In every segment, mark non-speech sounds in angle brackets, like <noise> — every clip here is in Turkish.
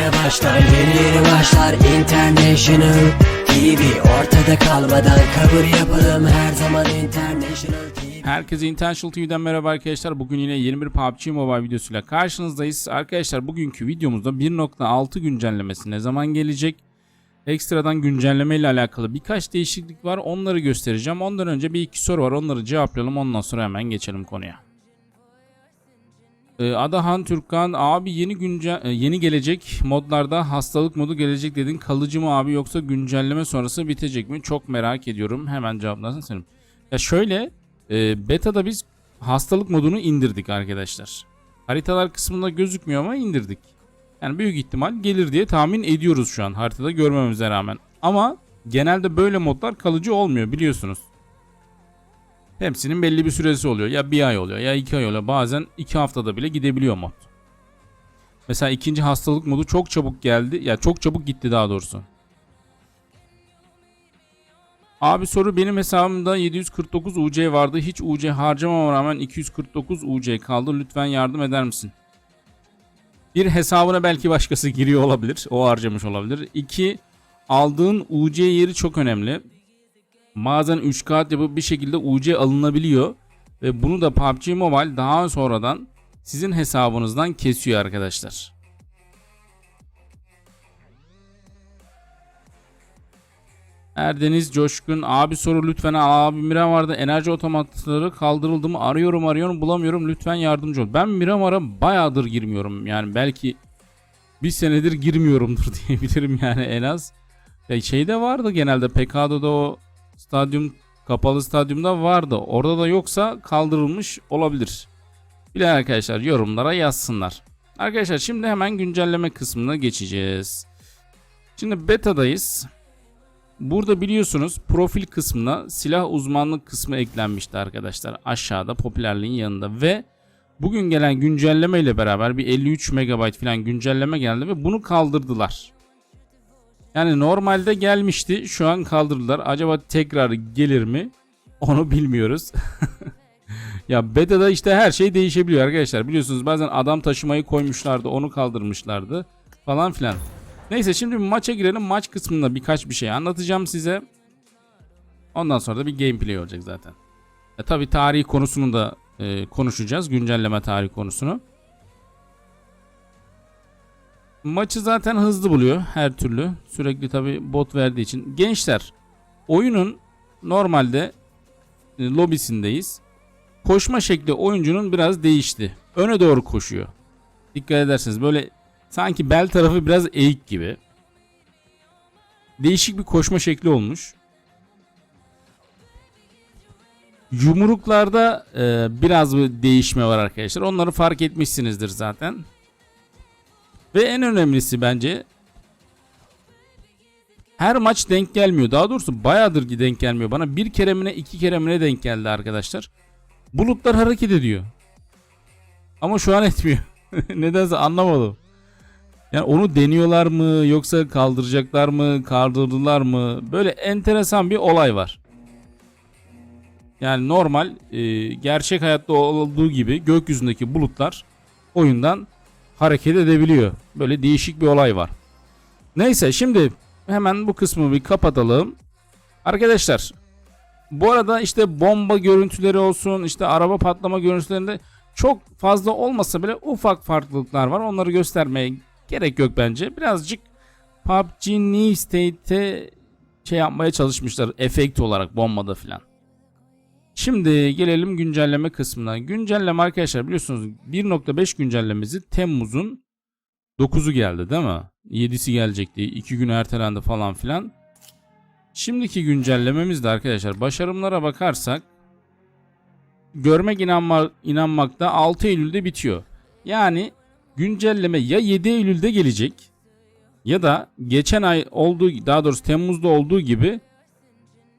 yeni başlar Yeni yeni başlar International TV Ortada kalmadan kabul yapalım Her zaman International TV Herkese Intentional TV'den merhaba arkadaşlar. Bugün yine yeni bir PUBG Mobile videosuyla karşınızdayız. Arkadaşlar bugünkü videomuzda 1.6 güncellemesi ne zaman gelecek? Ekstradan güncelleme ile alakalı birkaç değişiklik var. Onları göstereceğim. Ondan önce bir iki soru var. Onları cevaplayalım. Ondan sonra hemen geçelim konuya. Ee, Adahan Türkkan abi yeni günce e, yeni gelecek modlarda hastalık modu gelecek dedin. Kalıcı mı abi yoksa güncelleme sonrası bitecek mi? Çok merak ediyorum. Hemen cevaplasın senin. Ya şöyle e, beta'da biz hastalık modunu indirdik arkadaşlar. Haritalar kısmında gözükmüyor ama indirdik. Yani büyük ihtimal gelir diye tahmin ediyoruz şu an haritada görmemize rağmen. Ama genelde böyle modlar kalıcı olmuyor biliyorsunuz. Hepsinin belli bir süresi oluyor. Ya bir ay oluyor ya iki ay oluyor. Bazen iki haftada bile gidebiliyor mod. Mesela ikinci hastalık modu çok çabuk geldi. Ya çok çabuk gitti daha doğrusu. Abi soru benim hesabımda 749 UC vardı. Hiç UC harcamama rağmen 249 UC kaldı. Lütfen yardım eder misin? Bir hesabına belki başkası giriyor olabilir. O harcamış olabilir. İki aldığın UC yeri çok önemli. Bazen 3 kağıt yapıp bir şekilde UC alınabiliyor. Ve bunu da PUBG Mobile daha sonradan sizin hesabınızdan kesiyor arkadaşlar. Erdeniz Coşkun abi soru lütfen abi Miramar'da enerji otomatları kaldırıldı mı arıyorum arıyorum bulamıyorum lütfen yardımcı ol. Ben Miramar'a bayağıdır girmiyorum yani belki bir senedir girmiyorumdur <laughs> diyebilirim yani en az. Ya şeyde vardı genelde PK'da da o stadyum kapalı stadyumda vardı. Orada da yoksa kaldırılmış olabilir. Bilen arkadaşlar yorumlara yazsınlar. Arkadaşlar şimdi hemen güncelleme kısmına geçeceğiz. Şimdi beta'dayız. Burada biliyorsunuz profil kısmına silah uzmanlık kısmı eklenmişti arkadaşlar. Aşağıda popülerliğin yanında ve bugün gelen güncelleme ile beraber bir 53 MB falan güncelleme geldi ve bunu kaldırdılar. Yani normalde gelmişti şu an kaldırdılar. Acaba tekrar gelir mi? Onu bilmiyoruz. <laughs> ya beta'da işte her şey değişebiliyor arkadaşlar. Biliyorsunuz bazen adam taşımayı koymuşlardı onu kaldırmışlardı falan filan. Neyse şimdi maça girelim. Maç kısmında birkaç bir şey anlatacağım size. Ondan sonra da bir gameplay olacak zaten. E, tabi tarih konusunu da e, konuşacağız. Güncelleme tarih konusunu. Maçı zaten hızlı buluyor her türlü. Sürekli tabi bot verdiği için. Gençler oyunun normalde e, lobisindeyiz. Koşma şekli oyuncunun biraz değişti. Öne doğru koşuyor. Dikkat ederseniz böyle Sanki bel tarafı biraz eğik gibi. Değişik bir koşma şekli olmuş. Yumruklarda e, biraz bir değişme var arkadaşlar. Onları fark etmişsinizdir zaten. Ve en önemlisi bence her maç denk gelmiyor. Daha doğrusu bayağıdır denk gelmiyor. Bana bir keremine iki keremine denk geldi arkadaşlar. Bulutlar hareket ediyor. Ama şu an <laughs> etmiyor. Nedense anlamadım. Yani onu deniyorlar mı yoksa kaldıracaklar mı kaldırdılar mı böyle enteresan bir olay var. Yani normal e, gerçek hayatta olduğu gibi gökyüzündeki bulutlar oyundan hareket edebiliyor. Böyle değişik bir olay var. Neyse şimdi hemen bu kısmı bir kapatalım. Arkadaşlar bu arada işte bomba görüntüleri olsun işte araba patlama görüntülerinde çok fazla olmasa bile ufak farklılıklar var. Onları göstermeye Gerek yok bence. Birazcık PUBG New State'e şey yapmaya çalışmışlar. Efekt olarak bombada filan. Şimdi gelelim güncelleme kısmına. Güncelleme arkadaşlar biliyorsunuz 1.5 güncellemesi Temmuz'un 9'u geldi değil mi? 7'si gelecekti. 2 gün ertelendi falan filan. Şimdiki güncellememiz de arkadaşlar başarımlara bakarsak görmek inanma, inanmakta 6 Eylül'de bitiyor. Yani güncelleme ya 7 Eylül'de gelecek ya da geçen ay olduğu daha doğrusu Temmuz'da olduğu gibi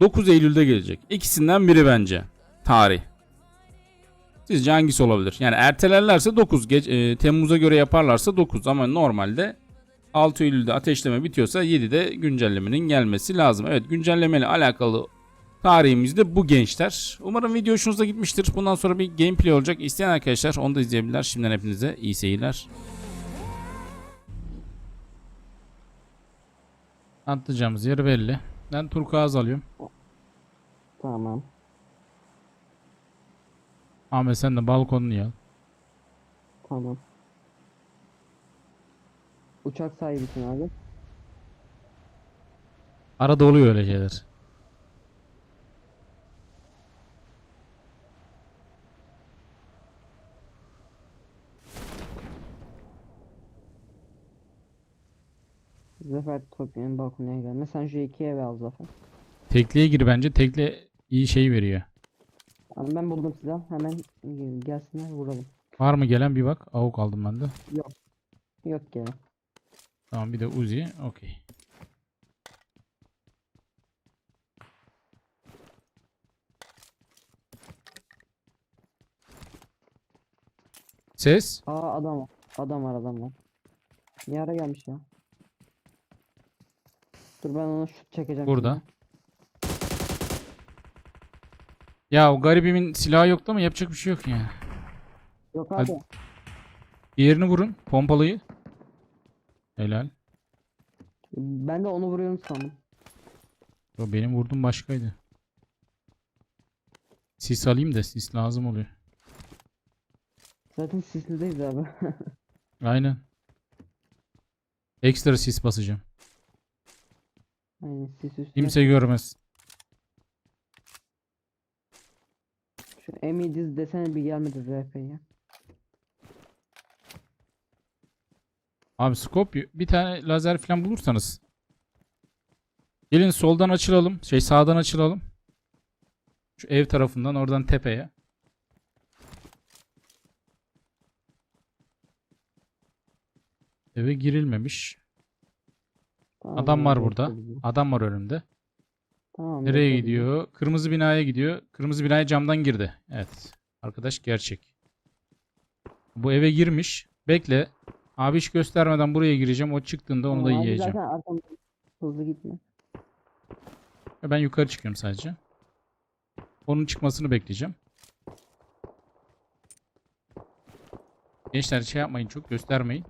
9 Eylül'de gelecek. İkisinden biri bence tarih. Sizce hangisi olabilir? Yani ertelerlerse 9, geç, e, Temmuz'a göre yaparlarsa 9 ama normalde 6 Eylül'de ateşleme bitiyorsa 7'de güncellemenin gelmesi lazım. Evet güncellemeyle alakalı tarihimizde bu gençler. Umarım video hoşunuza gitmiştir. Bundan sonra bir gameplay olacak. İsteyen arkadaşlar onu da izleyebilirler. Şimdiden hepinize iyi seyirler. Atlayacağımız yer belli. Ben turkuaz alıyorum. Tamam. Ahmet sen de balkonunu al. Tamam. Uçak sahibisin abi. Arada oluyor öyle şeyler. Zafer Topya'nın balkonuna gelme. Sen şu iki eve al Zafer. Tekliğe gir bence. Tekle iyi şey veriyor. Abi ben buldum silah. Hemen gelsinler vuralım. Var mı gelen bir bak. Avuk aldım ben de. Yok gene. Tamam bir de Uzi. Okey. Ses. Aa adam var. Adam var adam var. Bir ara gelmiş ya. Dur ben onu şut çekeceğim. Burada. Ya o garibimin silahı yoktu ama yapacak bir şey yok yani. Yok Hadi. abi. Diğerini vurun. Pompalıyı. Helal. Ben de onu vuruyorum sandım. Yo, benim vurdum başkaydı. Sis alayım da sis lazım oluyor. Zaten sislideyiz abi. <laughs> Aynen. Ekstra sis basacağım. Aynen sis üstüne. Kimse görmez. Şu Emi diz desene bir gelmedi RP'ye. Abi scope bir tane lazer falan bulursanız. Gelin soldan açılalım. Şey sağdan açılalım. Şu ev tarafından oradan tepeye. Eve girilmemiş. Tamam, Adam var burada. Adam var önümde. Tamam. Nereye bizi. gidiyor? Kırmızı binaya gidiyor. Kırmızı binaya camdan girdi. Evet. Arkadaş gerçek. Bu eve girmiş. Bekle. Abi hiç göstermeden buraya gireceğim. O çıktığında onu da abi yiyeceğim. Zaten hızlı gitme. Ben yukarı çıkıyorum sadece. Onun çıkmasını bekleyeceğim. Gençler şey yapmayın çok göstermeyin.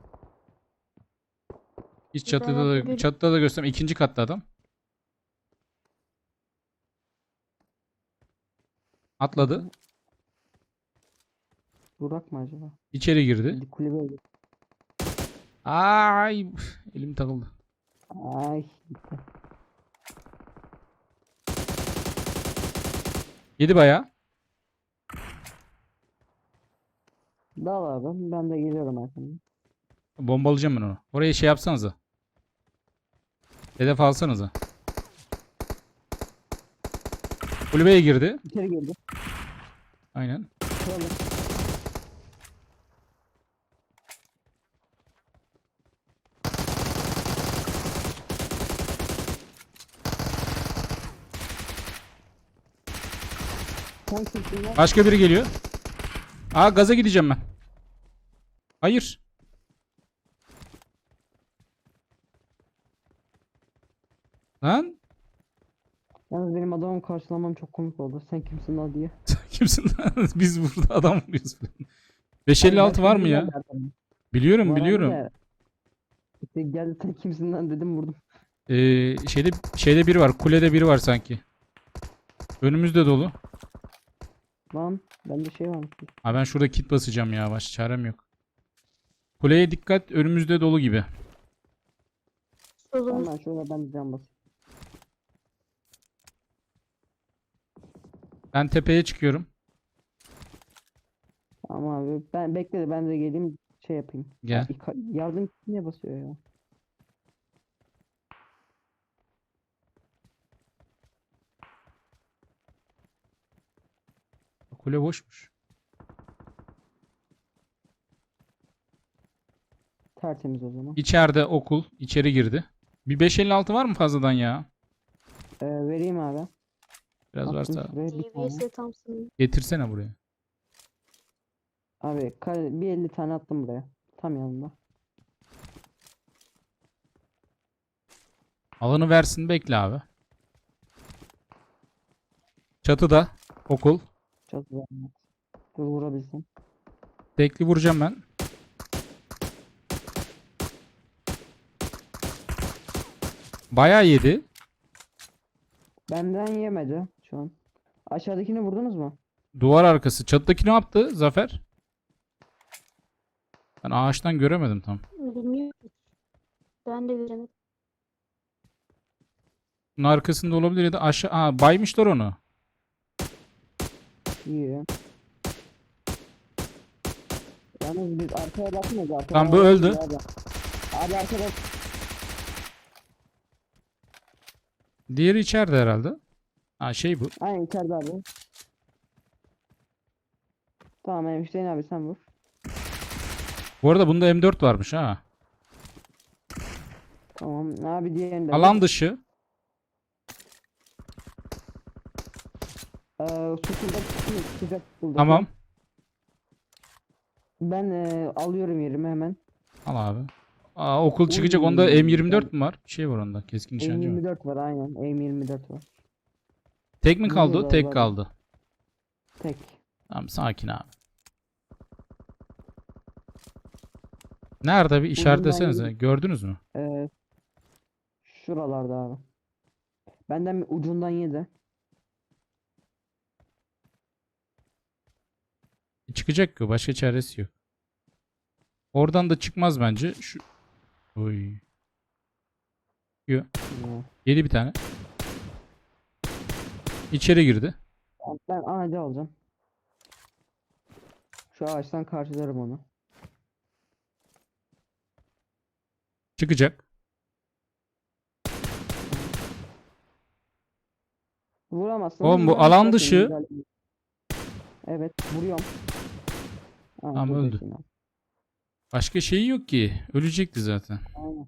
Hiç Bir çatıda da ederim. çatıda da gösterme. İkinci katta adam. Atladı. Burak mı acaba? İçeri girdi. Bir kulübe. Ay elim takıldı. Ay gitti. Yedi bayağı. Dal abi. Ben de geliyorum arkamdan. Bombalayacağım ben onu. Oraya şey yapsanıza. Hedef alsanıza. Kulübeye girdi. İçeri girdi. Aynen. Şöyle. Başka biri geliyor. Aa gaza gideceğim ben. Hayır. Lan Yalnız benim adamı karşılamam çok komik oldu. Sen kimsin la diye. <laughs> kimsin lan? <laughs> Biz burada adam vuruyoruz falan. 556 var mı ya? Biliyorum Var biliyorum. İşte geldi sen kimsin lan dedim vurdum. Ee, şeyde şeyde biri var. Kulede biri var sanki. Önümüzde dolu. Lan bende şey varmış. Ha ben şurada kit basacağım ya. Baş çarem yok. Kuleye dikkat. Önümüzde dolu gibi. Hemen şöyle ben de can basayım. Ben tepeye çıkıyorum. Tamam abi ben bekle de ben de geleyim şey yapayım. Gel. Yardım niye basıyor ya? Kule boşmuş. Tertemiz o zaman. İçeride okul. içeri girdi. Bir 556 var mı fazladan ya? Ee, vereyim abi. Biraz varsa şuraya bir tane. TVS Thompson. getirsene buraya. Abi kare- bir 50 tane attım buraya. Tam yanında. Alanı versin bekle abi. Çatıda okul. Çok güzel. Dur vurabilsem. Tekli vuracağım ben. Bayağı yedi. Benden yemedi şu an. Aşağıdakini vurdunuz mu? Duvar arkası. Çatıdaki ne yaptı Zafer? Ben ağaçtan göremedim tam. Bilmiyorum. Ben de göremedim. Bunun arkasında olabilir ya da aşağı... Aa baymışlar onu. İyi. Yalnız biz arkaya bakmıyoruz arkaya. Tamam, bu öldü. Abi, abi arkada Diğeri içeride herhalde. Ha şey bu. aynen içeride abi. Tamam yani Hüseyin abi sen vur. Bu arada bunda M4 varmış ha. Tamam abi diğerini de. Alan dışı. Ee, sıcak sukulda. Tamam. Ben e, alıyorum yerimi hemen. Al abi. Aa okul çıkacak. Onda M24 güzel. mü var? Bir şey var onda. Keskin nişancı var. M24 var aynen. M24 var. Tek mi kaldı o? Tek kaldı. Tek. Tamam sakin abi. Nerede bir işaretlesenize. yürü. Gördünüz mü? Ee, şuralarda abi. Benden bir ucundan yedi. Çıkacak ki başka çaresi yok. Oradan da çıkmaz bence. Şu Oy. Yo. Yedi bir tane. İçeri girdi. ben- anacı alacağım. Şu ağaçtan karşılarım onu. Çıkacak. Vuramazsın. Oğlum bu güzel alan dışı. Evet vuruyorum. Tamam, öldü. Başka şeyi yok ki. Ölecekti zaten. Aynen.